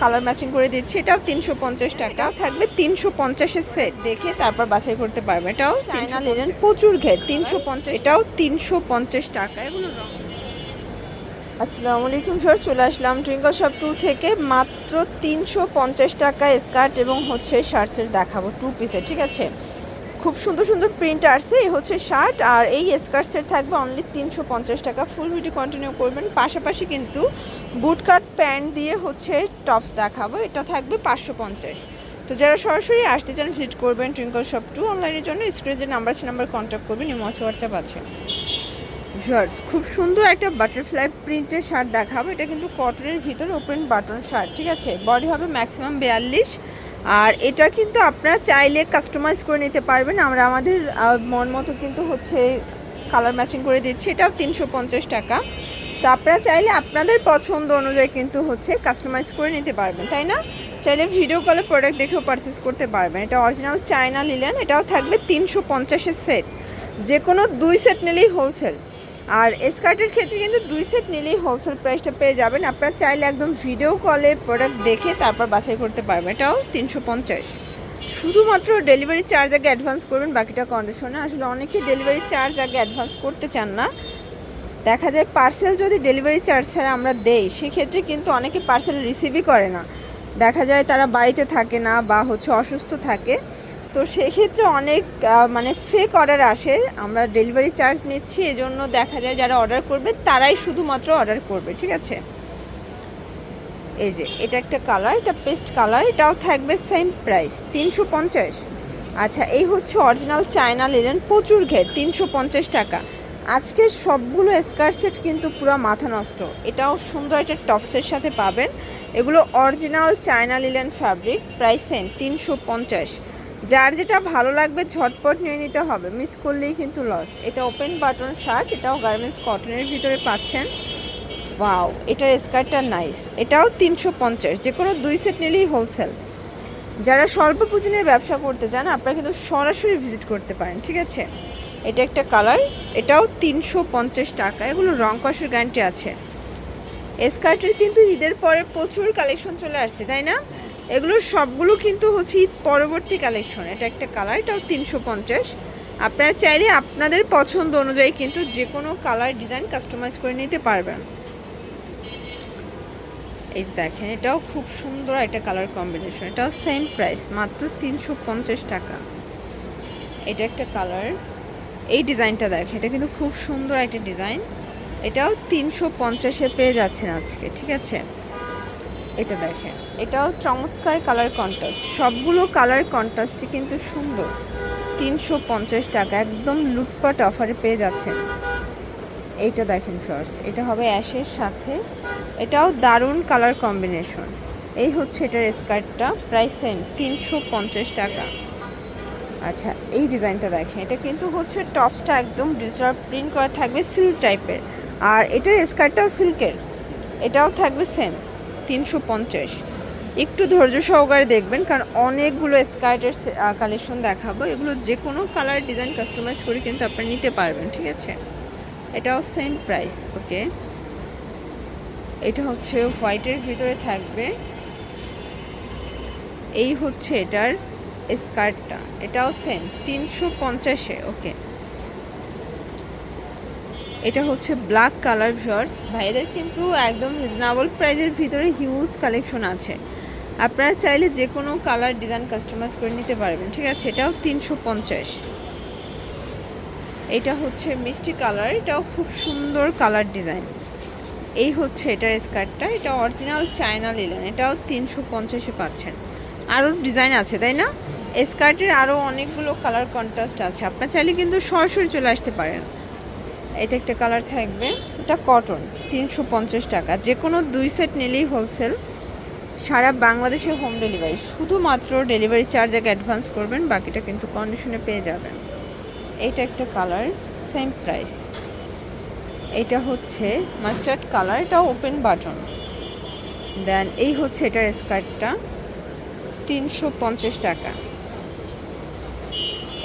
Colour matching করে দিচ্ছি। এটাও তিনশো পঞ্চাশ টাকা। থাকবে তিনশো পঞ্চাশের সেট। দেখে তারপর বাছাই করতে পারবে। এটাও চায়না প্রচুর ঘের। তিনশো পঞ্চাশ এটাও তিনশো পঞ্চাশ টাকা। এগুলো আসসালামু আলাইকুম স্যার চলে আসলাম টুইঙ্কল শপ টু থেকে। মাত্র তিনশো পঞ্চাশ টাকা স্কার্ট এবং হচ্ছে শার্টসের দেখাবো টু পিসের ঠিক আছে? খুব সুন্দর সুন্দর প্রিন্ট আসছে। এই হচ্ছে শার্ট আর এই স্কার্টসের থাকবে অনলি তিনশো পঞ্চাশ টাকা। ফুল ভিডিও কন্টিনিউ করবেন। পাশাপাশি কিন্তু বুটকাট প্যান্ট দিয়ে হচ্ছে টপস দেখাবো। এটা থাকবে পাঁচশো পঞ্চাশ। তো যারা সরাসরি আসতে চান ভিজিট করবেন টুইঙ্কল শপ টু অনলাইনের জন্য। স্ক্রিনে যে নাম্বার আছে নাম্বার কন্ট্যাক্ট করবেন। ইমোস হোয়াটসঅ্যাপ আছে। শার্টস খুব সুন্দর একটা বাটারফ্লাই প্রিন্টের শার্ট দেখাবো। এটা কিন্তু কটনের ভিতরে ওপেন বাটন শার্ট ঠিক আছে? বডি হবে ম্যাক্সিমাম বিয়াল্লিশ। আর এটা কিন্তু আপনারা চাইলে কাস্টমাইজ করে নিতে পারবেন। আমরা আমাদের মন মতো কিন্তু হচ্ছে কালার ম্যাচিং করে দিচ্ছি। এটাও তিনশো পঞ্চাশ টাকা। তো আপনারা চাইলে আপনাদের পছন্দ অনুযায়ী কিন্তু হচ্ছে কাস্টমাইজ করে নিতে পারবেন, তাই না? চাইলে ভিডিও কলে প্রোডাক্ট দেখেও পারচেস করতে পারবেন। এটা অরিজিনাল চায়না নিলেন এটাও থাকবে তিনশো পঞ্চাশের সেট যে কোনো দুই সেট নিলেই হোলসেল আর স্কার্টের ক্ষেত্রে কিন্তু দুই সেট নিলেই হোলসেল প্রাইসটা পেয়ে যাবেন। আপনারা চাইলে একদম ভিডিও কলে প্রোডাক্ট দেখে তারপর বাছাই করতে পারবেন। এটাও তিনশো পঞ্চাশ। শুধুমাত্র ডেলিভারি চার্জ আগে অ্যাডভান্স করবেন, বাকিটা কন্ডিশনে আসলে অনেকেই ডেলিভারি চার্জ আগে অ্যাডভান্স করতে চান না। দেখা যায় পার্সেল যদি ডেলিভারি চার্জ ছাড়া আমরা দেই, সেক্ষেত্রে কিন্তু অনেকে পার্সেল রিসিভই করে না। দেখা যায় তারা বাড়িতে থাকে না বা হচ্ছে অসুস্থ থাকে। তো সেক্ষেত্রে অনেক মানে ফেক অর্ডার আসে। আমরা ডেলিভারি চার্জ নিচ্ছি, এজন্য দেখা যায় যারা অর্ডার করবে, তারাই শুধুমাত্র অর্ডার করবে, ঠিক আছে? এই যে, এটা একটা কালার এটা পেস্ট কালার এটাও থাকবে সেম প্রাইস তিনশো পঞ্চাশ। আচ্ছা এই হচ্ছে অরিজিনাল চায়না লিলেন প্রচুর ঘের, তিনশো পঞ্চাশ টাকা। আজকের সবগুলো স্কার্ট সেট কিন্তু পুরো মাথা নষ্ট। এটাও সুন্দর একটা টপসের সাথে পাবেন। এগুলো original China linen fabric price same তিনশো পঞ্চাশ। যার যেটা ভালো লাগবে ঝটপট নিয়ে নিতে হবে। মিস করলেই কিন্তু লস এটা ওপেন বাটন শার্ট এটাও গার্মেন্টস কটনের ভিতরে পাচ্ছেন। ওয়াও এটার স্কার্টটা নাইস এটাও তিনশো পঞ্চাশ যে কোনো দুই সেট নিলেই হোলসেল যারা স্বল্প পুঁজি নিয়ে ব্যবসা করতে চান, আপনারা কিন্তু সরাসরি ভিজিট করতে পারেন, ঠিক আছে? এটা একটা কালার এটাও তিনশো পঞ্চাশ টাকা। এগুলো রং কষের গ্যারান্টি আছে। স্কার্টের কিন্তু ঈদের পরে প্রচুর কালেকশন চলে আসছে, তাই না? এগুলোর সবগুলো কিন্তু হচ্ছে ঈদ পরবর্তী কালেকশন এটা একটা কালার এটাও তিনশো পঞ্চাশ। আপনারা চাইলে আপনাদের পছন্দ অনুযায়ী কিন্তু যে কোনো কালার ডিজাইন কাস্টমাইজ করে নিতে পারবেন। এই দেখেন, এটাও খুব সুন্দর একটা কালার কম্বিনেশন এটাও সেম প্রাইস মাত্র তিনশো পঞ্চাশ টাকা। এটা একটা কালার এই ডিজাইনটা দেখেন, এটা কিন্তু খুব সুন্দর একটা ডিজাইন এটাও তিনশো পঞ্চাশে পেয়ে যাচ্ছেন আজকে, ঠিক আছে? এটা দেখেন। এটাও চমৎকার কালার কন্ট্রাস্ট সবগুলো কালার কন্ট্রাস্টই কিন্তু সুন্দর। তিনশো পঞ্চাশ টাকা, একদম লুটপাট অফারে পেয়ে যাচ্ছেন। এইটা দেখেন ফার্স্ট এটা হবে অ্যাশের সাথে। এটাও দারুণ কালার কম্বিনেশন এই হচ্ছে এটার স্কার্টটা প্রাইস সেম তিনশো পঞ্চাশ টাকা। আচ্ছা এই ডিজাইনটা দেখেন। এটা কিন্তু হচ্ছে টপসটা একদম ডিজিটাল প্রিন্ট করা থাকবে সিল্ক টাইপের আর এটার স্কার্টটাও সিল্কের এটাও থাকবে সেম তিনশো পঞ্চাশ। একটু ধৈর্য সহকারে দেখবেন, কারণ অনেকগুলো স্কার্টের কালেকশন দেখাবো। এগুলো যে কোনো কালার ডিজাইন কাস্টমাইজ করে কিন্তু আপনারা নিতে পারবেন, ঠিক আছে? এটাও সেম প্রাইস ওকে এটা হচ্ছে হোয়াইটের ভিতরে থাকবে। এই হচ্ছে এটার স্কার্টটা। এটাও সেম তিনশো পঞ্চাশে ওকে এটা হচ্ছে ব্ল্যাক কালার ভিউয়ার্স ভাইদের কিন্তু একদম রিজনেবল প্রাইসের ভিতরে হিউজ কালেকশন আছে। আপনারা চাইলে যে কোনো কালার ডিজাইন কাস্টমাইজ করে নিতে পারবেন, ঠিক আছে? এটাও তিনশো পঞ্চাশ। এটা হচ্ছে মিষ্টি কালার এটাও খুব সুন্দর কালার ডিজাইন এই হচ্ছে এটার স্কার্টটা এটা অরিজিনাল চায়না লিলেন এটাও তিনশো পঞ্চাশে পাচ্ছেন। আরও ডিজাইন আছে, তাই না? স্কার্টের আরও অনেকগুলো কালার কন্ট্রাস্ট আছে। আপনার চাইলে কিন্তু সরাসরি চলে আসতে পারেন। এটা একটা কালার থাকবে। এটা কটন, তিনশো পঞ্চাশ টাকা। যে কোনো দুই সেট নিলেই হোলসেল সারা বাংলাদেশে হোম ডেলিভারি শুধুমাত্র ডেলিভারি চার্জ আগে অ্যাডভান্স করবেন, বাকিটা কিন্তু কন্ডিশনে পেয়ে যাবেন। এটা একটা কালার সেম প্রাইস এটা হচ্ছে মাস্টার্ড কালার এটা ওপেন বাটন দেন এই হচ্ছে এটার স্কার্টটা তিনশো পঞ্চাশ টাকা।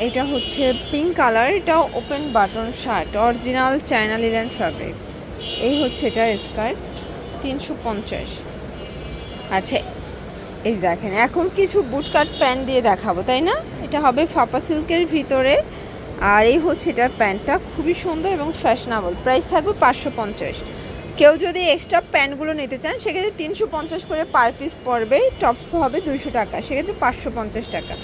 এটা হচ্ছে পিঙ্ক কালার এটা open button shirt original China linen fabric এই হচ্ছে এটার স্কার্ট তিনশো পঞ্চাশ। আচ্ছা এই দেখেন, এখন কিছু বুটকাট প্যান্ট দিয়ে দেখাবো, তাই না? এটা হবে ফাপা সিল্কের ভিতরে, আর এই হচ্ছে এটার প্যান্টটা, খুবই সুন্দর এবং ফ্যাশনেবল প্রাইস থাকবে পাঁচশো পঞ্চাশ। কেউ যদি এক্সট্রা প্যান্টগুলো নিতে চান, সেক্ষেত্রে তিনশো পঞ্চাশ করে পার পিস পড়বে টপস হবে দুইশো টাকা, সেক্ষেত্রে পাঁচশো পঞ্চাশ টাকা।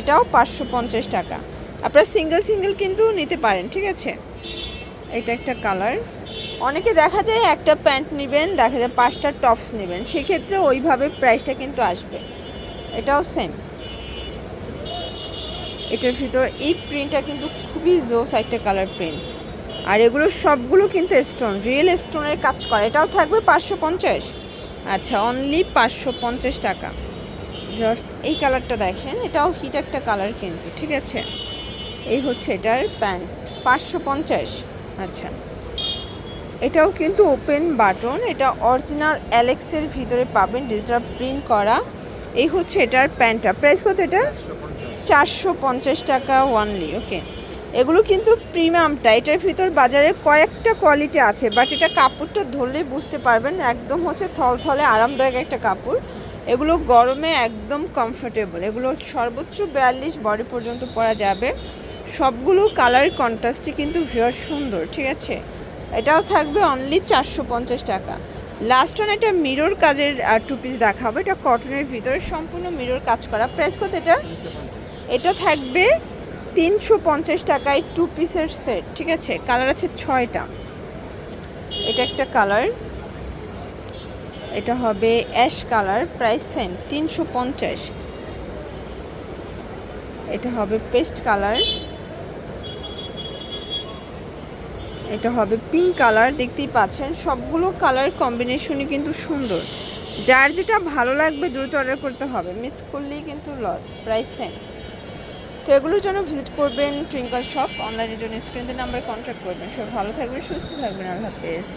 এটাও পাঁচশো পঞ্চাশ টাকা। আপনারা সিঙ্গেল সিঙ্গেল কিন্তু নিতে পারেন, ঠিক আছে? এটা একটা কালার অনেকে দেখা যায় একটা প্যান্ট নেবেন, দেখা যায় পাঁচটা টপস নেবেন। সেক্ষেত্রে ওইভাবে প্রাইসটা কিন্তু আসবে। এটাও সেম এটার ভিতর এই প্রিন্টটা কিন্তু খুবই জোস একটা কালার প্রিন্ট আর এগুলো সবগুলো কিন্তু স্টোন রিয়েল স্টোনের কাজ করে। এটাও থাকবে পাঁচশো পঞ্চাশ? আচ্ছা অনলি পাঁচশো পঞ্চাশ টাকা। জাস্ট এই কালারটা দেখেন, এটাও হিট একটা কালার কিন্তু, ঠিক আছে? এই হচ্ছে এটার প্যান্ট পাঁচশো পঞ্চাশ। আচ্ছা। এটাও কিন্তু ওপেন বাটন এটা অরিজিনাল অ্যালেক্সের ভিতরে পাবেন ডিজিটাল প্রিন্ট করা। এই হচ্ছে এটার প্যান্টটা প্রাইস কত এটা? চারশো পঞ্চাশ। টাকা ওয়ানলি ওকে এগুলো কিন্তু প্রিমিয়ামটা এটার ভিতর বাজারে কয়েকটা কোয়ালিটি আছে বাট এটা কাপড়টা ধরলেই বুঝতে পারবেন, একদম হচ্ছে থলথলে, আরামদায়ক একটা কাপড়। এগুলো গরমে একদম কমফোর্টেবল এগুলো সর্বোচ্চ বিয়াল্লিশ বডি পর্যন্ত পরা যাবে। সবগুলো কালার কন্ট্রাস্টে কিন্তু ভিউয়ার সুন্দর ঠিক আছে? এটাও থাকবে অনলি চারশো পঞ্চাশ টাকা। লাস্ট অন একটা মিরর কাজের টু পিস দেখাবো। এটা কটনের ভিতরে সম্পূর্ণ মিরর কাজ করা। প্রাইস কত এটা? এটা থাকবে তিনশো পঞ্চাশ টাকায় টু পিসের সেট ঠিক আছে? কালার আছে ছয়টা। এটা একটা কালার এটা হবে অ্যাশ কালার, প্রাইস সেম তিনশো পঞ্চাশ। এটা হবে পেস্ট কালার। এটা হবে পিঙ্ক কালার, দেখতেই পাচ্ছেন। সবগুলো কালার কম্বিনেশনই কিন্তু সুন্দর। যার যেটা ভালো লাগবে দ্রুত অর্ডার করতে হবে। মিস করলেই কিন্তু লস প্রাইস সেম তো এগুলোর জন্য ভিজিট করবেন টুইঙ্কল শপ অনলাইনের জন্য স্ক্রিনের নাম্বার কন্ট্যাক্ট করবেন। সব ভালো থাকবেন, সুস্থ থাকবেন। আল্লাহ হাফেজ।